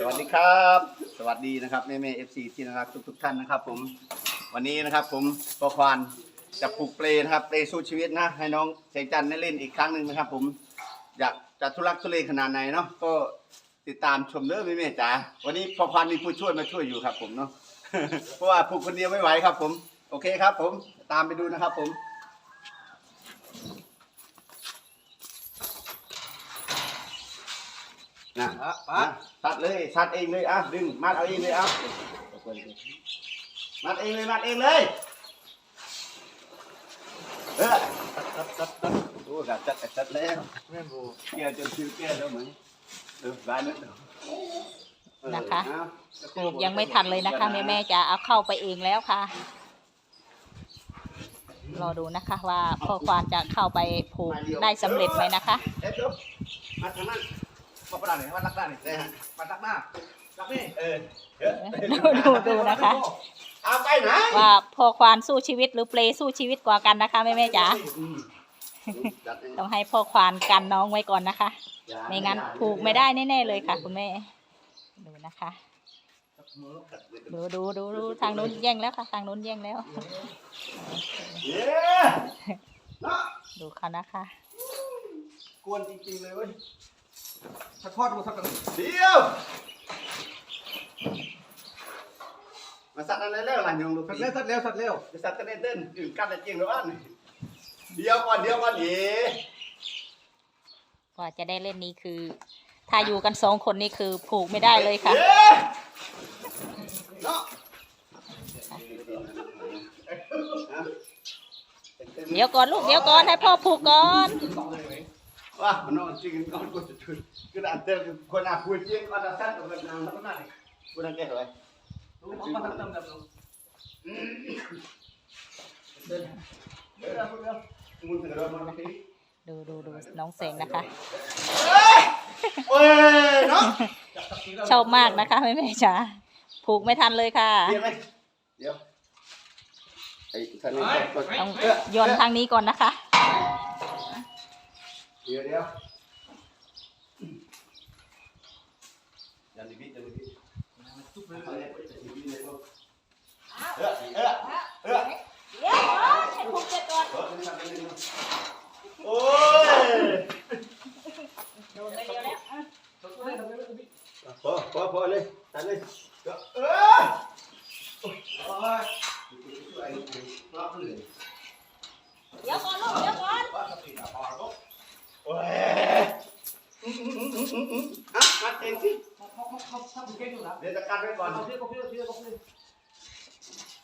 สวัสดีครับ สวัสดีนะครับแม่แม่เอฟซีที่น่ารักทุกทุกท่านนะครับ ผมวันนี้นะครับ ผมปอควานจะปลูกเปลนะครับเปลสู้ชีวิตนะ ให้น้องเสงจันทร์ได้เล่นอีกครั้งหนึ่งนะครับ ผมอยากจะทุลักทุเลขนาดไหนเนาะก็ติดตามชมเด้อแม่แม่จ๋าวันนี้ปอควานมีผู้ช่วยมาช่วยอยู่ครับ ผมเนาะเพราะว่าปลูกคนเดียวไม่ไหวครับ ผม โอเคครับ ผมตามไปดูนะครับ ผม นะอะอะตัดเลยตัดเองเลยอะดึงมัดเอาเองเลยอะมัดเองเลยมัดเองเลยเออตัดตัดตัดโอ้กัดจัดจัดแล้วแม่นบ่เกี่ยวจนคิวเกี่ยวแล้วเหมือนเออร้ายนิดเดียวเออนะคะเอาปลูกยังไม่ทันเลยนะคะแม่แม่ๆจะเอาเข้าไปเองแล้วค่ะรอดูนะคะว่าพ่อควานจะเข้าไปผูกได้สำเร็จไหมนะคะเอ๊ะจบ มัดทางนั้นมัดกระดานไหนมัดลักด้านไหนได้ฮะมัดลักหน้าลักนี่เออเดี๋ยวดูดูดูนะคะ เอาไปไหนว่าพ่อควานสู้ชีวิตหรือเปลสู้ชีวิตกว่ากันนะคะแม่แม่ๆจ๋าอืมจัดเองต้องให้พ่อควานกันน้องไว้ก่อนนะคะไม่งั้นผูกไม่ได้แน่ๆเลยค่ะ คุณแม่ดูนะคะดูดูดูดูทางนู้นแย่งแล้วค่ะ ทางนู้นแย่งแล้วเย้เนาะดูเขานะคะ กวนจริงๆเลยเว้ย ถ้าทอดบ่ทักกันเดี๋ยวมาสัตว์อะไรแล้วล่ะยงลูกตัดพี่แล้วตัดแล้วตัดแล้วจะสัตว์กันเต้นอื่นกัดแต่จริงหรือว่าเดี๋ยวก่อนเดี๋ยวก่อนเอ๋กว่าจะได้เล่นนี้คือ ถ้าอยู่กันสองคนนี่คือผูกไม่ได้เลยค่ะเย้เนาะเดี๋ยวก่อนลูกเดี๋ยวก่อนให้พ่อผูกก่อน ว่ามันนอนจริงก่อนกูจะช่วยคืออันเตอร์คนอาคุยจริงอันนั้นสั้นกับนางมันก็น่ากูนั่งแก้อะไรดูมาทำทำทำเดี๋ยวเดี๋ยวเดี๋ยวมึงถึงเรามันไม่ดูดูดูน้องเสงนะคะเอ้ยเนาะชอบมากนะคะแม่แม่จ๋าผูกไม่ทันเลยค่ะ เดี๋ยวเดี๋ยวไอ้ท่านนี้ก็ต้องโยนทางนี้ก่อนนะคะเดี๋ยวเดี๋ยวยันดิบิยันดิบิเออเออเออเดี๋ยวก่อนให้ผูกเสร็จก่อนโอ้ยโดนไปเดียวแล้วพอพอพอเลยตัดเลยเออโอ้ยเดี๋ยวก่อนลูกเดี๋ยวก่อนโอ้ย อะกัดเองสิเดี๋ยวจะกัดไว้ก่อน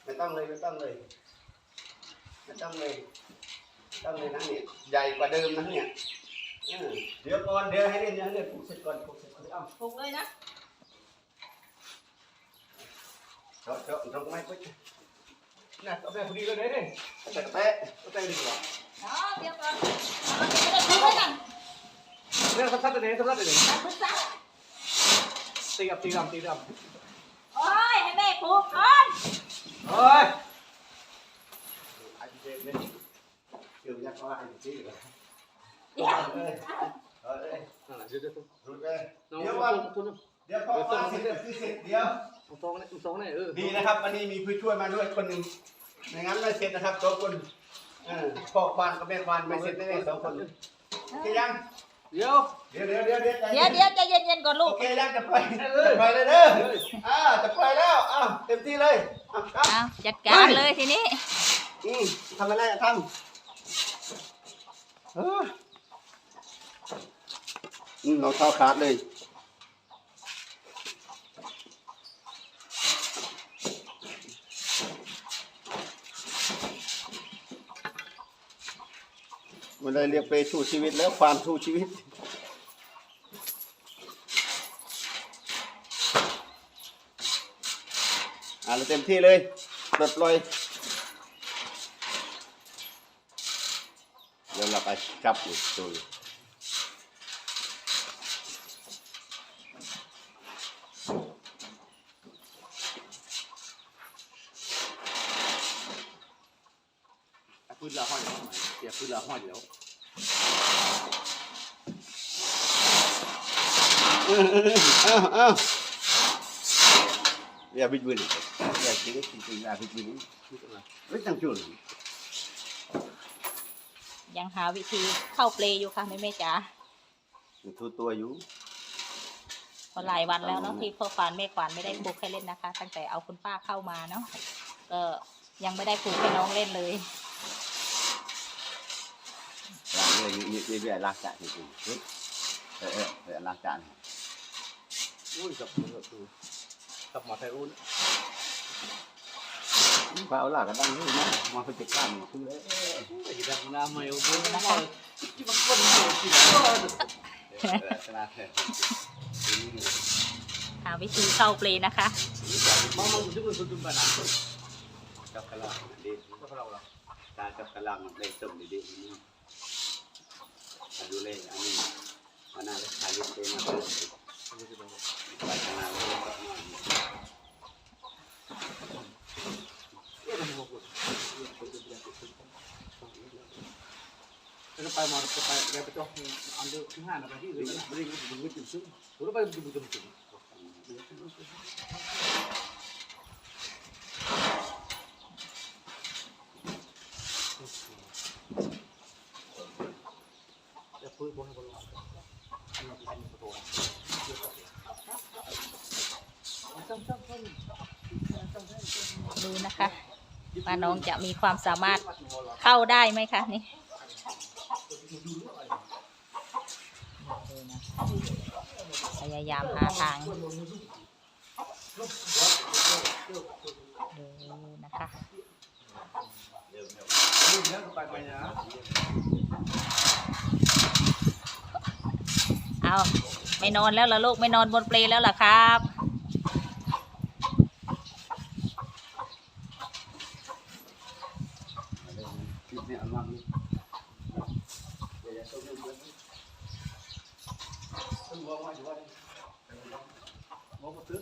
ไม่ต้องเลยไม่ต้องเลยไม่ต้องเลยต้องเลยนะเนี่ยใหญ่กว่าเดิมนะเนี่ยเดี๋ยวก่อนเดี๋ยวให้เล่นเดี๋ยเล่นปลุกเสร็จก่อนปลุกเสร็จก่อนเอาผูกเลยนะเจาะเจาะตรงไม้ปุ๊บนะเอาแบบพอดีเลยเนี่ยแต่แตะเอาแต่ดีกว่าเดี๋ยวก่อนเอาเดี๋ยวผูกไว้ก่อน เนี่ยทัดทัดตัวนี้ทัดทัดตัวนี้เอามือซ้ายตีกับตีกับตีกับโอ้ยให้แม่ผูกก่อนเฮ้ยไอ้เจ๊เนี่ยเกี่ยวยักษ์ว่าไอ้เจ๊เหรอเดี๋ยวเออเออเออเดี๋ยวเดี๋ยวเดี๋ยวพ่อเดี๋ยวพ่อมาเสร็จเดี๋ยวคือเสร็จเดี๋ยวสองเนี่ยสองเนี่ยเออดีนะครับวันนี้มีผู้ช่วยมาด้วยคนหนึ่งไม่งั้นไม่เสร็จนะครับสองคนพ่อควานกับแม่ควานไม่เสร็จแน่ๆสองคนโอเคยัง เดี๋ยวเดี๋ยวเดี๋ยวเดี๋ยวเดี๋ยวใจเดี๋ยวเย็นเดี๋ยวใจเย็นๆก่อนลูโอกเคยังจะปล่อยเออจะปล่อยเลยเด้ออ่าจะปล่อยแล้วอ้าวเต็มที่เลยอ้าวครับเอาจัดการเลยทีนี้ อืมทำอะไรอะทำเอออืมรองเท้าขาดเลย มันได้เรียกเปสู้ชีวิตแล้วความสู้ชีวิต อ่าเราเต็มที่เลยปลดปล่อยเดี๋ยวเราไปจับอีกตัวยู่ พื้นละห้อย เสียพื้นละห้อยเดียวเออออเออเอย่าบิดบืนอย่าคิดจริงๆอย่าบิดบืนไม่ต้องจุดยังหาวิธีเข้าเปลอยู่ค่ะแม่แม่จ๋าทุตัวอยู่ก็หลายวันแล้วเนาะที่พ่อควานแม่ควานไม่ได้ปลูกให้เล่นนะคะ ตั้งแต่เอาคุณป้าเข้ามาเนาะก็ยังไม่ได้ปลูกให้น้องเล่นเลย ล้าง เลยยืดยืดยืดล้างจานจริงๆเออเออเออล้างจานอุ้ยกับมือดูกับหมอไทยอุ้นพาเอาหลักกันตั้งนี่นะมาเป็นเด็กข้ามคือเลยไอ้ดังน้ำไม่เอาบุญมาที่มันคนเดียวสิขนาดเหาวิธีเข้าเปลนะคะมามาดูดูดูบ้านกับกระลาดีก็เราเราตากับกระลาเล่นส้มดีๆนี่ดู เล่นอันนี้มันน่าจะขายลูกเป็นมาเป็นไปขนาดนี้ก็นอน จะไปมาจะไปไปไปจ้องอันเดียวที่ห้านะไปที่อื่นไม่ได้ดูดูจุดซึ่งรู้ไปดูดูจุดจะพูดบนบนหลังอันนี้อันนี้ประตูต้องต้องต้อง ดู นะคะว่าน้องจะมีความสามารถเข้าได้ไหมคะนี่พยายามหาทางดูนะคะเอาไม่นอนแล้วเหรอลูกไม่นอนบนเปลแล้วเหรอครับ คลิปนี้เอามาดูเดี๋ยวต้องดูด้วยต้องวางว้อยู่ว่าบอกมาตื้อ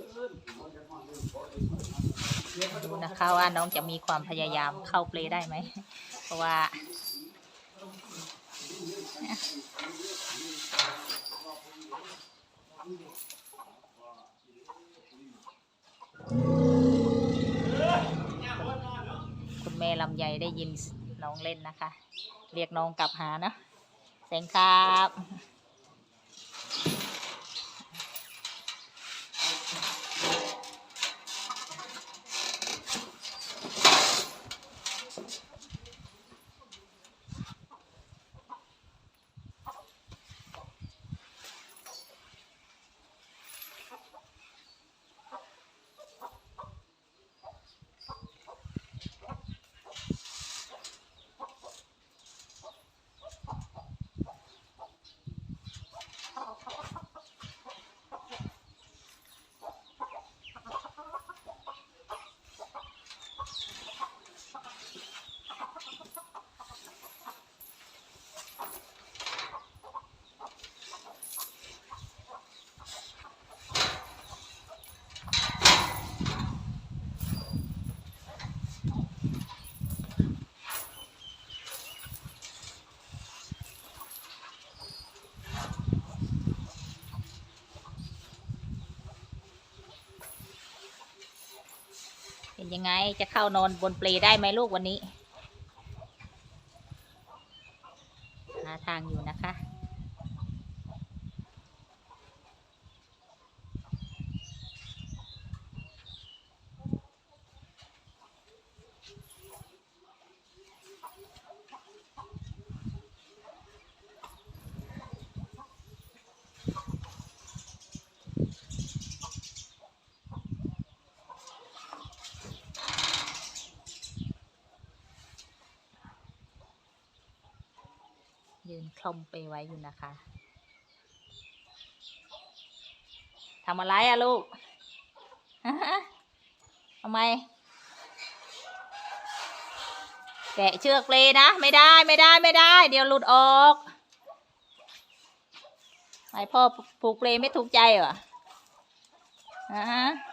ดูนะคะว่าน้องจะมีความพยายามเข้าเปลได้ไหม เพราะว่าคุณแม่ลำไยได้ยิน น้องเล่นนะคะ เรียกน้องกลับหานะเสียงครับ เป็นยังไงจะเข้านอนบนเปลได้ไหมลูกวันนี้ หาทางอยู่นะคะ ยื นคลมไปไว้อยู่นะคะทำอะไรอะลูกทำไม แกะเชือกเลยนะ ไม่ได้ไม่ได้ไม่ได้ เดี๋ยวหลุดออกไอพ่อผูกเปลไม่ถูกใจเหรอฮะถ้า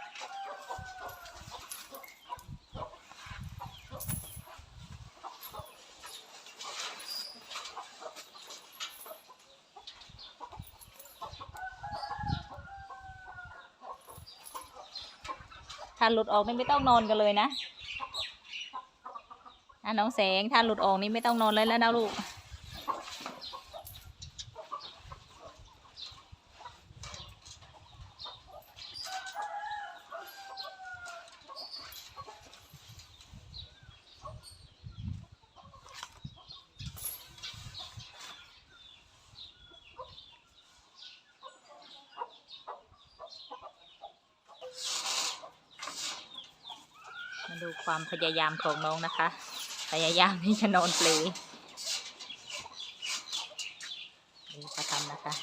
หลุดออกนี่ไม่ต้องนอนกันเลยนะอะน้องแสงถ้าหลุดออกนี่ไม่ต้องนอนเลยแล้วนะลูก ดูความพยายามของน้องนะคะ พยายามที่จะนอนเปลดูเขาทำนะคะ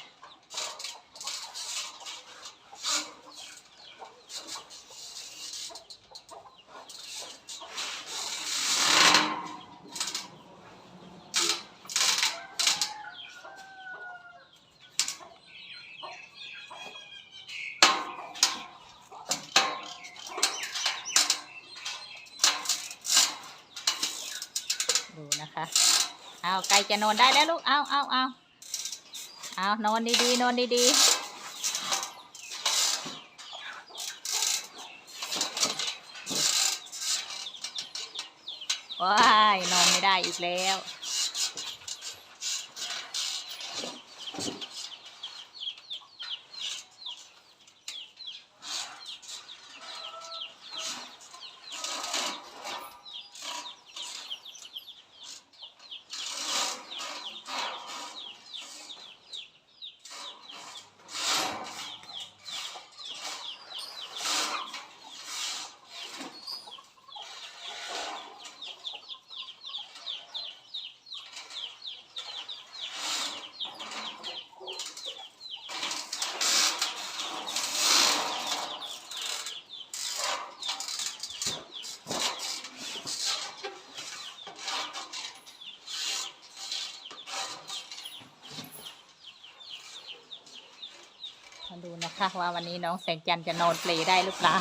ดู นะคะเอาไก่จะนอนได้แล้วลูกเอาเอาเอาเอานอนดีๆนอนดีๆว้ายนอนไม่ได้อีกแล้ว มาดู นะคะ ว่าวันนี้น้องแสงจันทร์จะนอนเปลได้หรือเปล่า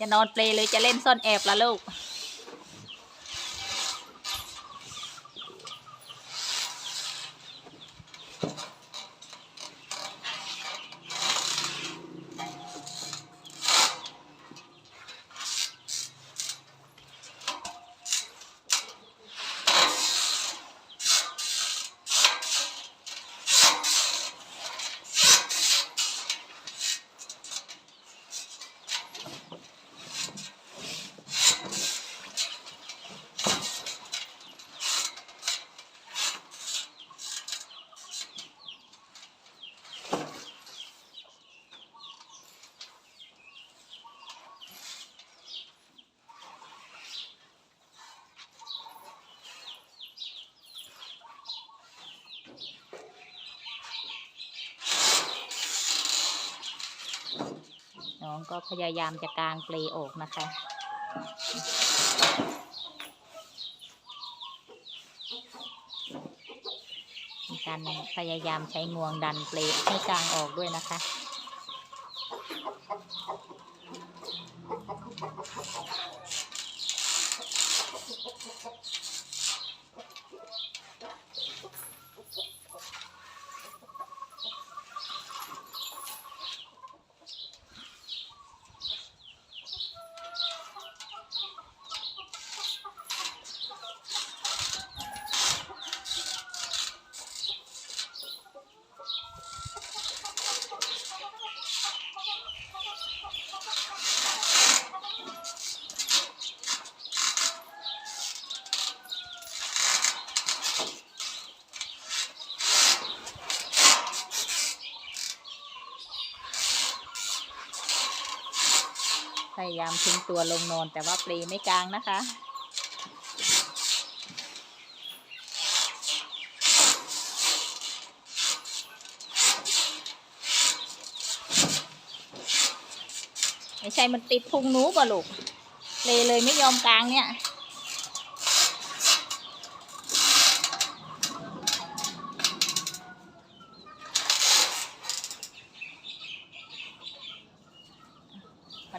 จะนอนเปลหรือจะเล่นซ่อนแอบล่ะลูก น้องก็พยายามจะกางเปลออกนะคะ มีการพยายามใช้งวงดันเปลให้กางออกด้วยนะคะ พยายามทิ้งตัวลงนอนแต่ว่าปลไม่กลางนะคะ ไม่ใช่มันติดพุงหนูป่ะลูก เลยเลยไม่ยอมกลางเนี่ย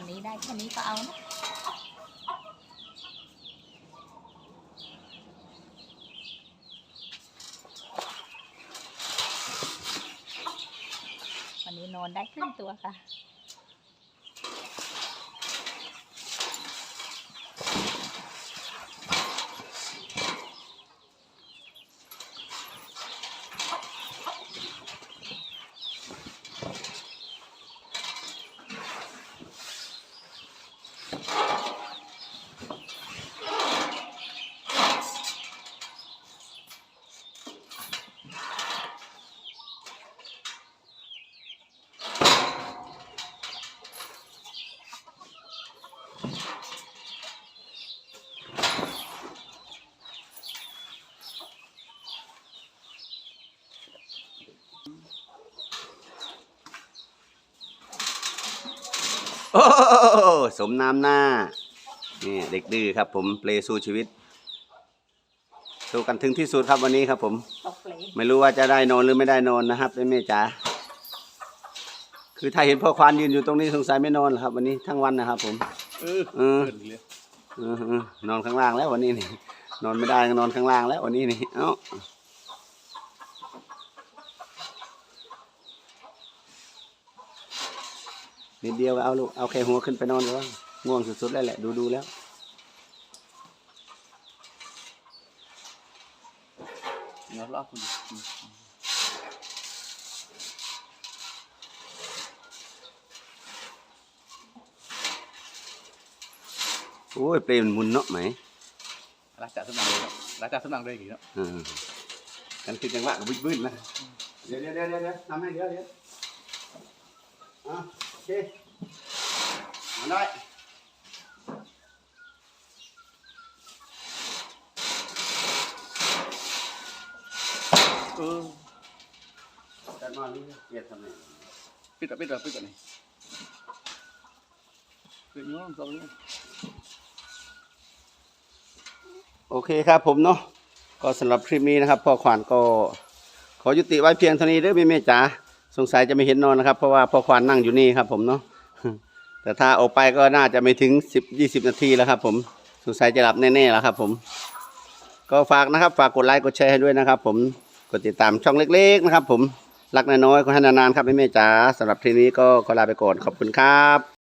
วันนี้ได้แค่นี้ก็เอานะวันนี้นอนได้ครึ่งตัวค่ะ โอ้สมน้ำหน้านี่เด็กดื้อครับ ผมเปลสู้ชีวิตสู้กันถึงที่สุดครับวันนี้ครับ ผมตกเปลไม่รู้ว่าจะได้นอนหรือไม่ได้นอนนะครับแม่เมจ๋าคือถ้าเห็นพ่อควานยืนอยู่ตรงนี้สงสัยไม่นอนหรอกครับ วันนี้ทั้งวันนะครับ ผมเออเออเกินเลยเออเออนอนข้างล่างแล้ววันนี้นี่ นอนไม่ได้ก็นอนข้างล่างแล้ววันนี้นี่เอ้า นิดเดียวก็เอาลูกเอาแค่หัวขึ้นไปนอนแล้วง่วงสุดๆแล้วแหละดูดูๆแล้ว เดี๋ยวรอคุณโอ้ยเปรย์มันหมุนเนาะไหมรักษาสมังเลยครับรักษาสมังเลยอย่างนี้เนาะเออกันคือจังหวะก็บึ้นๆนะเดี๋ยวเดี๋ยวเดี๋ยวเดี๋ยวทำให้เดี๋ยวเดี๋ยวอะโอเค มาได้เออจัดมานี่เปลี่ยนทำไมปิดก่อนปิดก่อนปิดก่อนนี่ปิดนิ้วสองนิ้วโอเคครับผมเนาะก็สำหรับคลิปนี้นะครับพ่อขวานก็ขอยุติไว้เพียงเท่านี้เด้อแม่แม่จ๋า สงสัยจะไม่เห็นนอนนะครับ เพราะว่าพ่อควานนั่งอยู่นี่ครับ ผมเนาะแต่ถ้าออกไปก็น่าจะไม่ถึงสิบยี่สิบนาทีแล้วครับ ผมสงสัยจะหลับแน่ๆแล้วครับ ผม ก็ฝากนะครับ ฝากกดไลค์กดแชร์ให้ด้วยนะครับ ผมกดติดตามช่องเล็ก ๆ นะครับ ผมรักน้อยๆก็ให้นานๆครับแม่แม่จ๋าสำหรับทีนี้ก็ขอลาไปก่อนขอบคุณครับ